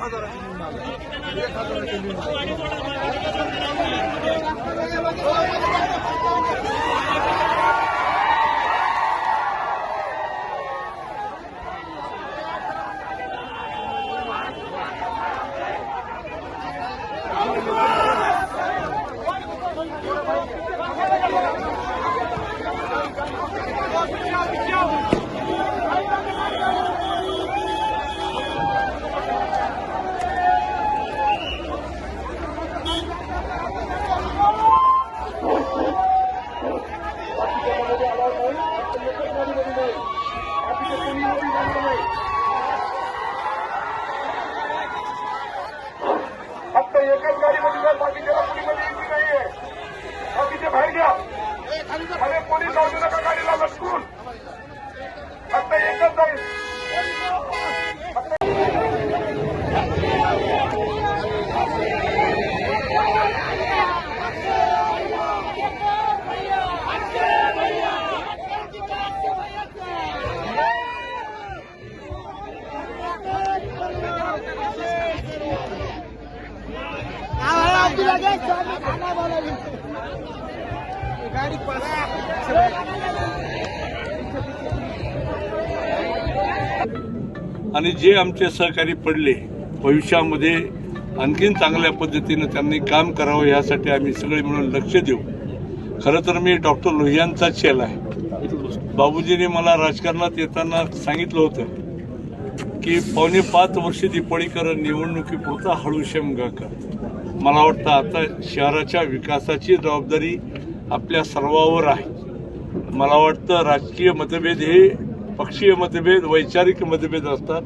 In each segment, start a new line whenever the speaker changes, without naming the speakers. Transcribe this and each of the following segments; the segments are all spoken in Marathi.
खाधो Thank you.
आणि जे आमचे सहकारी पडले भविष्यामध्ये आणखीन चांगल्या पद्धतीनं त्यांनी काम करावं यासाठी आम्ही सगळे मिळून लक्ष देऊ. खरं तर मी डॉक्टर लोहियांचा शेला आहे. बाबूजीने मला राजकारणात येताना सांगितलं होतं की पावणे पाच वर्ष दिपाळीकर निवडणुकीपुरता हळूशम कर मला वाटतं आता शहराच्या विकासाची जबाबदारी आपल्या सर्वावर आहे. मला वाटतं राजकीय मतभेद हे पक्षीय मतभेद वैचारिक मतभेद असतात.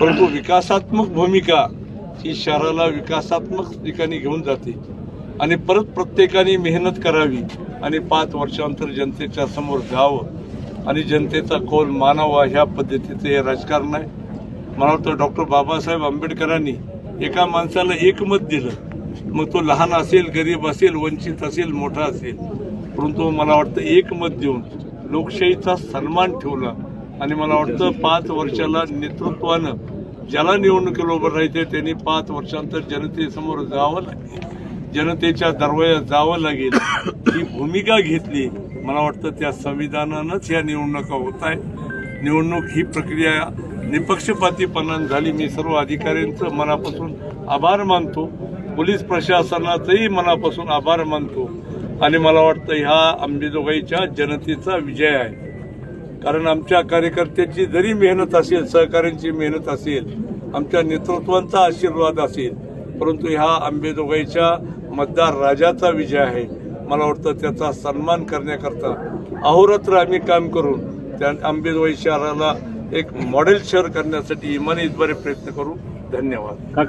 परंतु विकासात्मक भूमिका ही शहराला विकासात्मक ठिकाणी घेऊन जाते. आणि परत प्रत्येकाने मेहनत करावी आणि पाच वर्षांतर जनतेच्या समोर जावं आणि जनतेचा कौल मानावा ह्या पद्धतीचं हे राजकारण आहे. मला वाटतं डॉक्टर बाबासाहेब आंबेडकरांनी एका माणसाला एक मत दिलं मग तो लहान असेल गरीब असेल वंचित असेल मोठा असेल परंतु मला वाटतं एक मत देऊन लोकशाहीचा सन्मान ठेवला. आणि मला वाटतं पाच वर्षाला नेतृत्वानं ज्याला निवडणुकीला उभं राहायचं त्यांनी पाच वर्षांतर जनतेसमोर जावं लागेल जनतेच्या दरवाजात जावं लागेल. ही भूमिका घेतली. मला वाटतं त्या संविधानानंच या निवडणुका होत आहे निवडणूक ही प्रक्रिया निपक्षपातीपणा झाली. मी सर्व अधिकाऱ्यांचं मनापासून आभार मानतो. पोलीस प्रशासनाचंही मनापासून आभार मानतो. आणि मला वाटतं ह्या अंबेजोगाईच्या जनतेचा विजय आहे. कारण आमच्या कार्यकर्त्याची जरी मेहनत असेल सहकाऱ्यांची मेहनत असेल आमच्या नेतृत्वांचा आशीर्वाद असेल परंतु ह्या आंबेजोगाईच्या मतदार राजाचा विजय आहे. मला वाटतं त्याचा सन्मान करण्याकरता अहोरात्र आम्ही काम करून त्या आंबेजोगाई शहराला एक मॉडेल शेअर करण्यासाठी इमानी इतबारे प्रयत्न करू. धन्यवाद.